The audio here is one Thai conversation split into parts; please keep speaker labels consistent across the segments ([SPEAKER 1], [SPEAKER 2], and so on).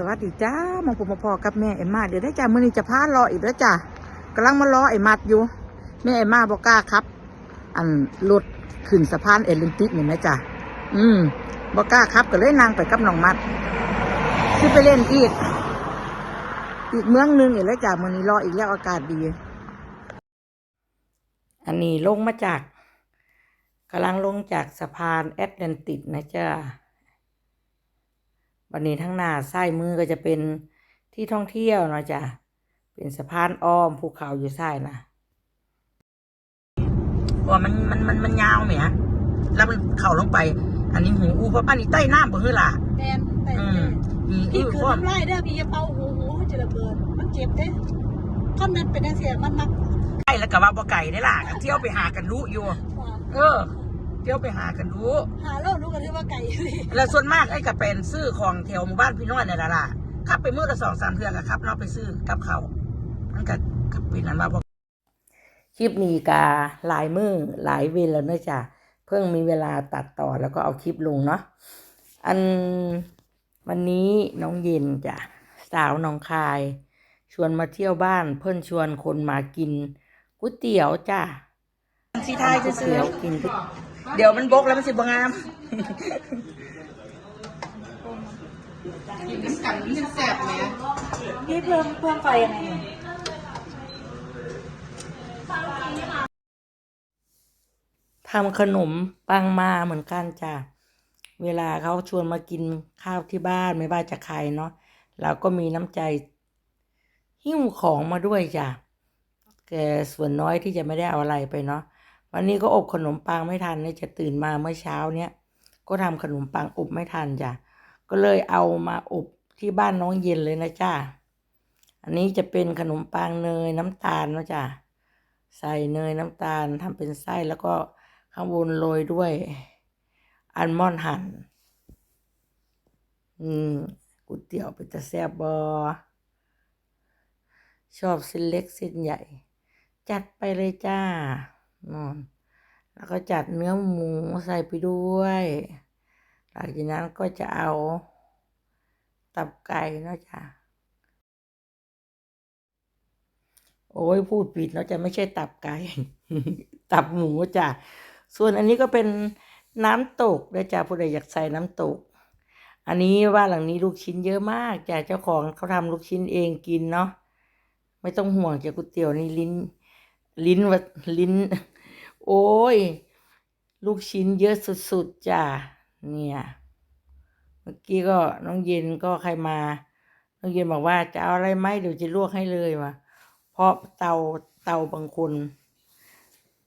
[SPEAKER 1] สวัสดีจ้ามาพบมาพอกับแม่เอ็มมาเดี๋ยวได้จ้ามื่อนี้จะพารออีกแล้วจ้ากำลังมารอไอ้มัดอยู่ แม่เอ็มมาบอกกล้าครับ อันรถขึ้นสะพานเอลิมปิกนี่ไหมจ้าอืมบอกกล้าครับก็เลยนางไปกับน้องมัดคือไปเล่นอีก อีกเมืองหนึงอีกแล้วจ้ามื่อนี้รออีกแล้วอากาศดี อันนี้ลงมาจากกำลังลงจากสะพานแอตแลนติกนะจ้า วันนี้ทั้งหน้าซ้ายมือก็จะเป็นที่ท่องเที่ยวเนาะจ้ะเป็นสะพานอ้อมภูเขาอยู่ซ้ายนะว่ามันมันมันมันยาวไหมฮะแล้วมันเข่าลงไป อันนี้หูอูเพราะป้านนี่ใต้น้ำบ่คือล่ะ
[SPEAKER 2] แตนแต่
[SPEAKER 1] อืมอี
[SPEAKER 2] พี่
[SPEAKER 1] อี
[SPEAKER 2] คือ
[SPEAKER 1] พวก
[SPEAKER 2] น้ำลายเด้อพี่อย่าเป่าหูหูมันจะระเบิดมันเจ็บเด้ถ้ามันเป็นจังซี่มันมัก
[SPEAKER 1] ไก่แล้วก็ว่าบ่ไก่ได้ล่ะก็เที่ยวไปหากันรู้อยู่ เออเที่ยวไปหากันรู้
[SPEAKER 2] หาโลกรู้กันที่ว่าไก่เลย
[SPEAKER 1] แล้วส่วนมากไอ้ก็เป็นซื้อของแถวหมู่บ้านพี่น้อยนี่แหละล่ะขับไปมือละสองสามเทือกอะครับเนาะไปซื้อกับเขาวมันก็ขับเป็นนั้นว่าบ่คลิปนี้กาหลายมือหลายเวรแล้วเนอะจ้ะเพิ่งมีเวลาตัดต่อแล้วก็เอาคลิปลงเนาะอันวันนี้น้องเย็นจ้ะสาวหน้องคาย ชวนมาเที่ยวบ้าน เพิ่นชวนคนมากินก๋วยเตี๋ยวจ้ะสีไทยจะซื้อกินก๋วย เดี๋ยวมันบกแล้วมันสิบงาม
[SPEAKER 2] พี่เพิ่มเพิ่มไฟยังไง
[SPEAKER 1] ทำขนมปังมาเหมือนกันจ้ะ เวลาเขาชวนมากินข้าวที่บ้านไม่ว่าจะใครเนาะเราก็มีน้ำใจ หิ้วของมาด้วยจ้ะแกส่วนน้อยที่จะไม่ได้เอาอะไรไปเนาะ วันนี้ก็อบขนมปังไม่ทันเนี่ยจะตื่นมาเมื่อเช้าเนี้ยก็ทำขนมปังอบไม่ทันจ้ะก็เลยเอามาอบที่บ้านน้องเย็นเลยนะจ้ะอันนี้จะเป็นขนมปังเนยน้ำตาลเนาะจ้ะใส่เนยน้ำตาลทำเป็นไส้แล้วก็ข้างบนโรยด้วยอัลมอนด์หั่นอืมก๋วยเตี๋ยวเป็นตะแซบบอชอบเส้นเล็กเส้นใหญ่ จัดไปเลยจ้า แล้วก็จัดเนื้อหมูใส่ไปด้วย หลังจากนั้นก็จะเอาตับไก่เนาะจ้ะโอ้ยพูดผิดเนาะจะไม่ใช่ตับไก่ ตับหมูจ้ะส่วนอันนี้ก็เป็นน้ำตกนะจ้ะผู้ใดอยากใส่น้ำตก อันนี้ว่านหลังนี้ลูกชิ้นเยอะมากจ้ะเจ้าของเขาทำลูกชิ้นเองกินเนาะไม่ต้องห่วงจ้ะก๋วยเตี๋ยวนี่ลิ้น ลิ้นวัดลิ้น โอ้ย ลูกชิ้นเยอะสุดๆจ้ะเนี่ยเมื่อกี้ก็น้องเย็นก็ใครมา น้องเย็นบอกว่าจะเอาอะไรไหมเดี๋ยวจะลวกให้เลยว่ะเพราะเตาเตาบางคน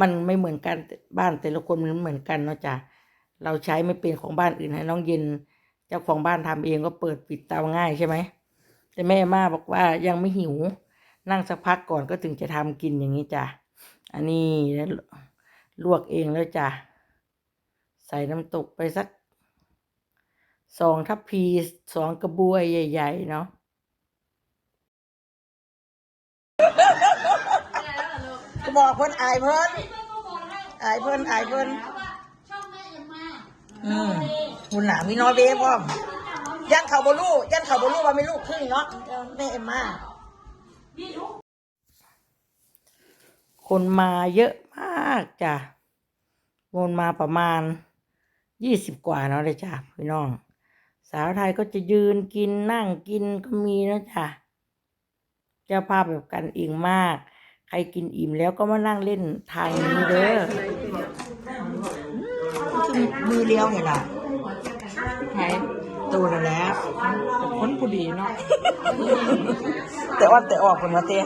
[SPEAKER 1] มันไม่เหมือนกันบ้านแต่ละคนมันเหมือนกันเนาะจ้ะเราใช้ไม่เป็นของบ้านอื่นให้น้องเย็นเจ้าของบ้านทำเองก็เปิดปิดเตาง่ายใช่ไหมแต่แม่มาบอกว่ายังไม่หิว นั่งสักพักก่อนก็ถึงจะทำกินอย่างนี้จ้ะ อันนี้ลวกเองแล้วจ้ะ ใส่น้ำตกไปสักสองทัพพีสองกระบวยใหญ่ ๆ เนาะก็บอกเพิ่นอายเพิ่นอายเพิ่นอายเพิ่นอืมคุณหนามีน้อยเบ้พร้อมยันเขาบลูยันเขาบลูว่าไม่ลูกครึ่งเนาะแม่เอ็มมา คนมาเยอะมากจ้ะวนมาประมาณยี่สิบกว่าเนาะเลยจ้ะพี่น้อง สาวไทยก็จะยืนกินนั่งกินก็มีนะจ้ะเจ้าภาพแบบกันเองมาก ใครกินอิ่มแล้วก็มานั่งเล่นทางนี้เด้อมือเลี้ยวเห็นล่ะ
[SPEAKER 2] ไห น
[SPEAKER 1] ตูนั่นแหล้ว
[SPEAKER 2] คนผู้ดีเนาะ
[SPEAKER 1] แต่อ่อนแต่ออกคนมาเต้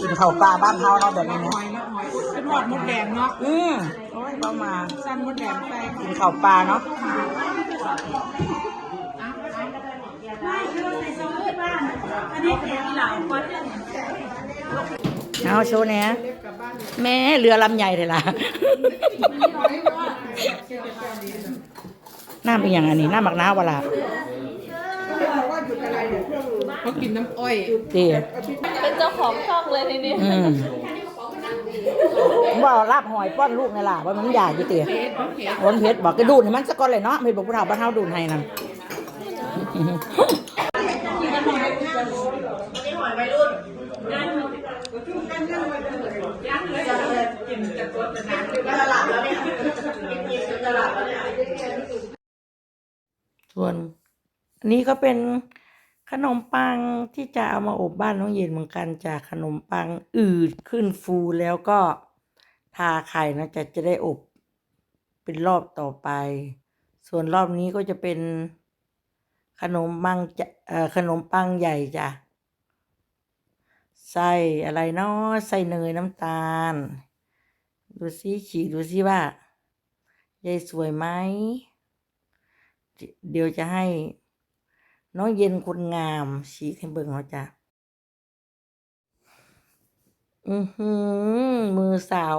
[SPEAKER 1] กินข้าวปลาบ้านเฮาเนาะแบบนี้นะ
[SPEAKER 2] หอยเนาะหอยเป็นหอดมดแดงเนาะ
[SPEAKER 1] อืมโอ้ยเบามา
[SPEAKER 2] สั้นมดแดงไป
[SPEAKER 1] กินข้าวปลาเนาะเอาโชว์เนี่ย แม่เรือลำใหญ่เลยล่ะหน้าเป็นอย่างอันนี้หน้าหมักน้าวะล่ะ
[SPEAKER 2] เขากินน้ำอ้อย
[SPEAKER 1] ดี
[SPEAKER 3] เป็นเจ้าของช่องเลยทีนี้
[SPEAKER 1] อืมบ่ลาบหอยป้อนลูกในล่ะว่ามันอยากอยู่เตี๋ยวันเพชรบอกกระดูดให้มันสะก่อนเลยเนาะไม่บอกผู้เฒ่าบ้านเฮาดูดให้นั่น ส่วนอั นี้ก็เป็นขนมปังที่จะเอามาอบบ้านน้องเย็นเหมือนกันจากขนมปังอืดขึ้นฟูแล้วก็ทาไข่นะจะจะได้อบเป็นรอบต่อไป ส่วนรอบนี้ก็จะเป็นขนมปังจะเอ่อขนมปังใหญ่จ้ะใส่อะไรเนาะใส่เนยน้ำตาล ดูซิฉีกดูซิว่ายายสวยไหม เดี๋ยวจะให้ น้องเย็นคนงามฉีกให้เบิ่งเขาจ้ะอือหือ มือสาว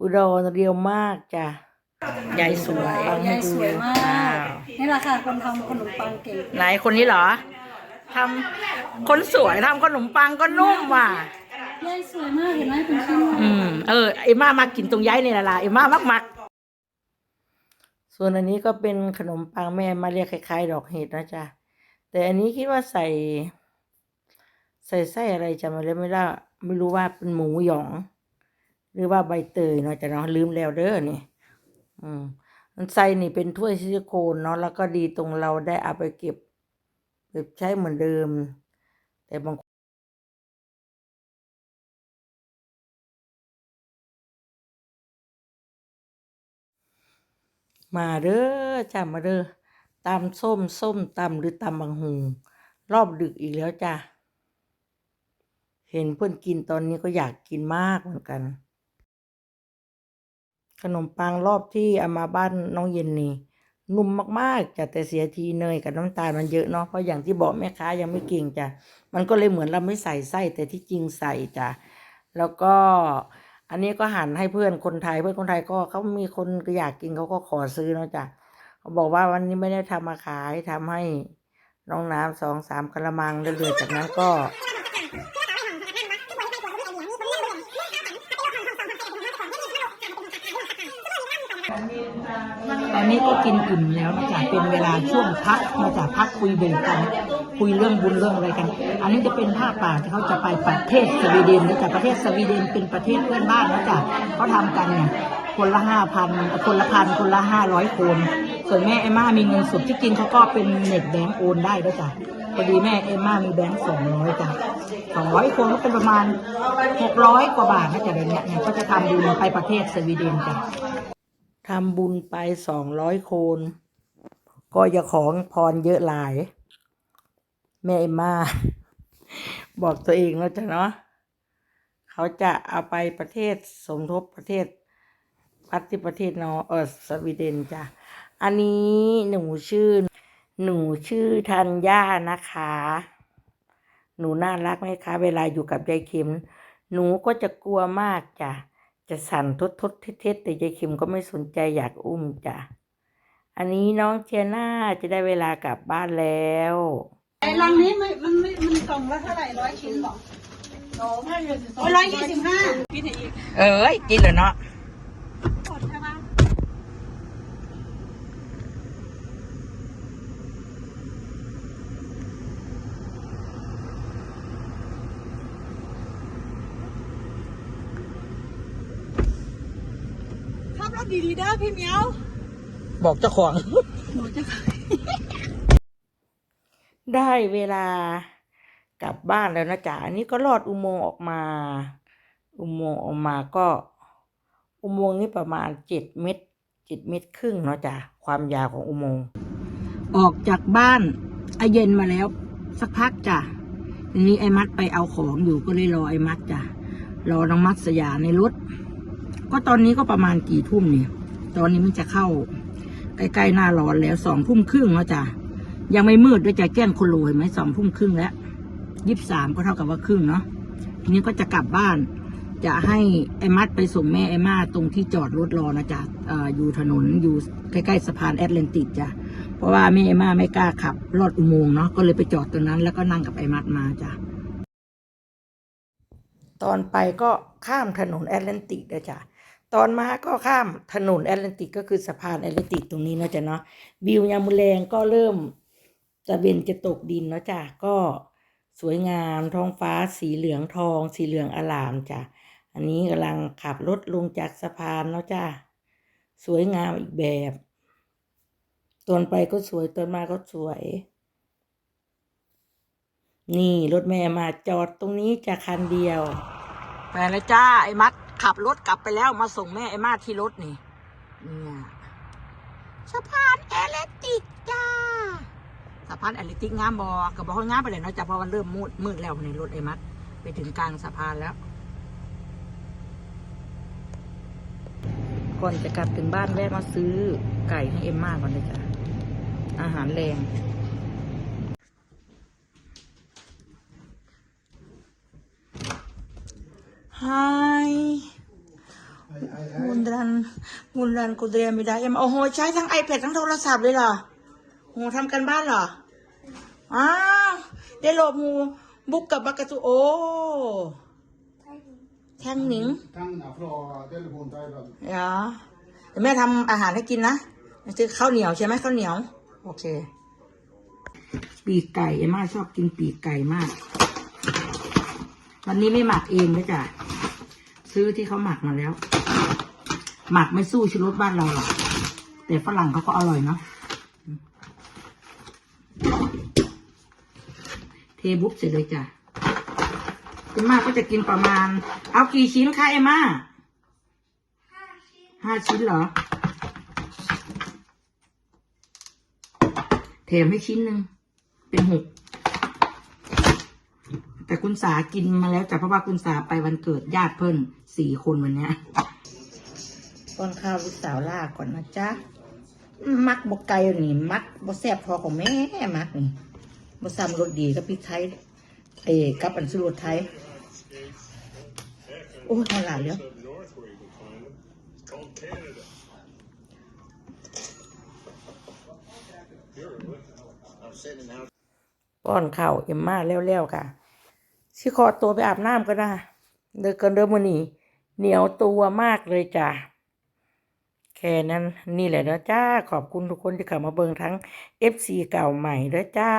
[SPEAKER 1] อุดรเรียวมากจ้ะยายสวย
[SPEAKER 2] ยายสวยมา
[SPEAKER 1] อ้ากว
[SPEAKER 2] นี่แหละค่ะคนทำขนมปังเก่ง
[SPEAKER 1] ไหนคนนี้เหรอทำคนสวยทำขนมปังก็นุ่มว่ะ
[SPEAKER 2] ยายสวยมากเห็นไหมเป็นชิ้นเลย
[SPEAKER 1] อืมเออไอ้มามากินตรงย้ายนี่แหละล่ะไอ้มามักมักส่วนอันนี้ก็เป็นขนมปังแม่มาเรียกคล้ายๆ ดอกเห็ดนะจ๊ะ แต่อันนี้คิดว่าใส่ ใส่ไส้อะไรจำมาเลยไม่ได้ไม่รู้ว่าเป็นหมูหยอง หรือว่าใบเตยเนาะจะเนาะลืมแล้วเด้อนี่อืมมันใส่นี่เป็นถ้วยซิลิโคนเนาะแล้วก็ดีตรงเราได้เอาไปเก็บเก็บใช้เหมือนเดิม แต่บางมาเด้อจ้ามาเด้อ ตำส้มส้มตำหรือตำบางหูรอบดึกอีกแล้วจ้ะ เห็นเพื่อนกินตอนนี้ก็อยากกินมากเหมือนกัน ขนมปังรอบที่เอามาบ้านน้องเย็นนี่นุ่มมากๆจ้ะแต่เสียทีเนยกับน้ำตาลมันเยอะเนาะเพราะอย่างที่บอกแม่ค้ายังไม่เก่งจ้ะมันก็เลยเหมือนเราไม่ใส่ไส้แต่ที่จริงใส่จ้ะแล้วก็อันนี้ก็หันให้เพื่อนคนไทยเพื่อนคนไทยก็เขามีคนก็อยากกินเขาก็ขอซื้อเนาะจ้ะ เขาบอกว่าวันนี้ไม่ได้ทำมาขายทำให้น้องน้ำสองสามกระมังแล้วเหลือจากนั้นก็ตอนนี้ก็กินอิ่มแล้วนะจ๊ะเป็นเวลาช่วงพักนะจ๊ะพักคุยเบรกกัน คุยเรื่องบุญเรื่องอะไรกัน อันนี้จะเป็นผ้าป่าที่เขาจะไปประเทศสวีเดนนะจ๊ะประเทศสวีเดนเป็นประเทศเพื่อนบ้านนะจ๊ะเขาทำกันเนี่ยคนละห้าพันคนละพันคนละห้าร้อยคน ส่วนแม่เอมม่ามีเงินสดที่จริงเขาก็เป็นเน็ตแบงก์โอนได้ด้วยจ้ะพอดีแม่เอมม่ามีแบงก์สองร้อยจ้ะสองร้อยคนก็เป็นประมาณหกร้อยกว่าบาทนะจ๊ะเดี๋ยวนี้เนี่ยก็จะทำบุญไปประเทศสวีเดนจ้ะทำบุญไปสองร้อยคน ก็อย่าของพรเยอะหลาย แม่เอมมาบอกตัวเองแล้วจ้ะเนาะเขาจะเอาไปประเทศสมทบประเทศพัดที่ประเทศนอเออสวีเดนจ้ะ อันนี้หนูชื่อ หนูชื่อธัญญานะคะ หนูน่ารักไหมคะ เวลาอยู่กับยายเข็ม หนูก็จะกลัวมากจ้ะ จะสั่นทดทดเท็ดๆแต่ยายเข็มก็ไม่สนใจอยากอุ้มจ้ะ อันนี้น้องเจียน่าจะได้เวลากลับบ้านแล้ว
[SPEAKER 2] ไอ้ลังนี้มันมันไม่มันกล่องละเท่าไหร่ร้อยชิ้นหรอโอ้ร้อยยี่สิบห้าพี่ถึงอีก
[SPEAKER 1] เอ้ยกินเหรอเนาะ
[SPEAKER 2] หมดใช่ไหมขับรถ ดีๆเด้อพี่เหมียว
[SPEAKER 1] บอกเจ้าของ
[SPEAKER 2] หนูจะ
[SPEAKER 1] ได้เวลากลับบ้านแล้วนะจ๊ะอันนี้ก็ลอดอุโมงค์ออกมา อุโมงค์ออกมาก็ อุโมงค์นี้ประมาณเจ็ดเมตรเจ็ดเมตรครึ่งเนาะจ้ะความยาวของอุโมงค์ออกจากบ้านไอเย็นมาแล้ว สักพักจ้ะทีนี้ไอ้มัดไปเอาของอยู่ก็เลยรอไอ้มัดจ้ะรอน้องมัดสยาในรถ ก็ตอนนี้ก็ประมาณกี่ทุ่มเนี่ย ตอนนี้มันจะเข้า ใกล้ๆหน้าร้อนแล้วสองทุ่มครึ่งแล้วจ้ะยังไม่มืดด้วยจะแกล้งคนรวยไหมสองทุ่มครึ่งแล้วยี่สิบสามก็เท่ากับว่าครึ่งเนาะทีนี้ก็จะกลับบ้าน จะให้ไอ้มัดไปส่งแม่ไอ้มาตรงที่จอดรถรอนะจ๊ะอ่ออยู่ถนนอยู่ใกล้ๆสะพานแอตแลนติกจ้ะเพราะว่าแม่ไอ้มาไม่กล้าขับลอดอุโมงค์เนาะก็เลยไปจอดตรงนั้น แล้วก็นั่งกับไอ้มัดมาจ้ะตอนไปก็ข้ามถนนแอตแลนติกนะจ๊ะ ตอนมาก็ข้ามถนนแอตแลนติกก็คือสะพานแอตแลนติกตรงนี้นะจ๊ะเนาะวิวยามมุแรงก็เริ่มจะเบนจะตกดินแล้วจ้ะก็สวยงามท้องฟ้าสีเหลืองทอง สีเหลืองอลามจ้ะอันนี้กำลังขับรถลงจากสะพานแล้วจ้ะสวยงามอีกแบบตอนไปก็สวยตอนมาก็สวย นี่รถแม่มาจอดตรงนี้จะคันเดียว ไปแล้วจ้าไอ้มัด ขับรถกลับไปแล้วมาส่งแม่ไอ้มาที่รถนี่เนี่ยสะพานแอตแลติกจ้าสะพานแอตแลติกงามบอกับอกว่างามไปเลยเนาะจ้ะเพราะมันเริ่มมืดมืดแล้วในรถไอ้มัด ไปถึงกลางสะพานแล้ว ก่อนจะกลับถึงบ้านแวะมาซื้อไก่ให้เอ็มมาก่อนเลยจ้ะอาหารแรง Hai Mundan Mundan ku เรียนไม่ได้ยังโอ้โห ใช้ทั้ง iPad ทั้งโทรศัพท์เลยเหรอโหทำกันบ้านเหรอ อ้าว ได้โหลดมูบุกกับบักกะตุโอแท่งหนิง
[SPEAKER 3] Kan fra telefon Thailand.
[SPEAKER 1] เดี๋ยวเดี๋ยวแม่ทำอาหารให้กินนะซื้อข้าวเหนียวใช่ไหมข้าวเหนียว โอเค ปีกไก่เอมม่าชอบกินปีกไก่มาก วันนี้ไม่หมักเองนะจ๊ะ ซื้อที่เขาหมักมาแล้ว หมักไม่สู้ชูรสบ้านเราหรอกแต่ฝรั่งเขาก็อร่อยเนาะเทบุ๊บเสร็จเลยจ้ะเอมม่าก็จะกินประมาณ เอากี่ชิ้นคะเอมม่าห้าชิ้นเหรอแถมให้ชิ้นหนึ่งเป็นหก แต่คุณสากินมาแล้วจ้ะเพราะว่าคุณสาไปวันเกิดญาติเพิ่นสี่คนวันเนี้ยป้อนข้าวลูกสาวล่าก่อนนะจ๊ะ มักบกไก่นี่ มักบกแซ่บพอของแม่มักนี่บกซ้ำรสดีกับพริกไทยเอกับอันสุรสไทย โอ้ยหลานเดี๋ยวป้อนข้าวเอ็มมาแล้วๆค่ะ ชิคอตัวไปอาบน้ำก็ได้เดินกันเดิมมือนี่เหนียวตัวมากเลยจ้ะแค่นั้นนี่แหละนะจ้า ขอบคุณทุกคนที่เข้ามาเบิงทั้ง FC เก่าใหม่ด้วยจ้า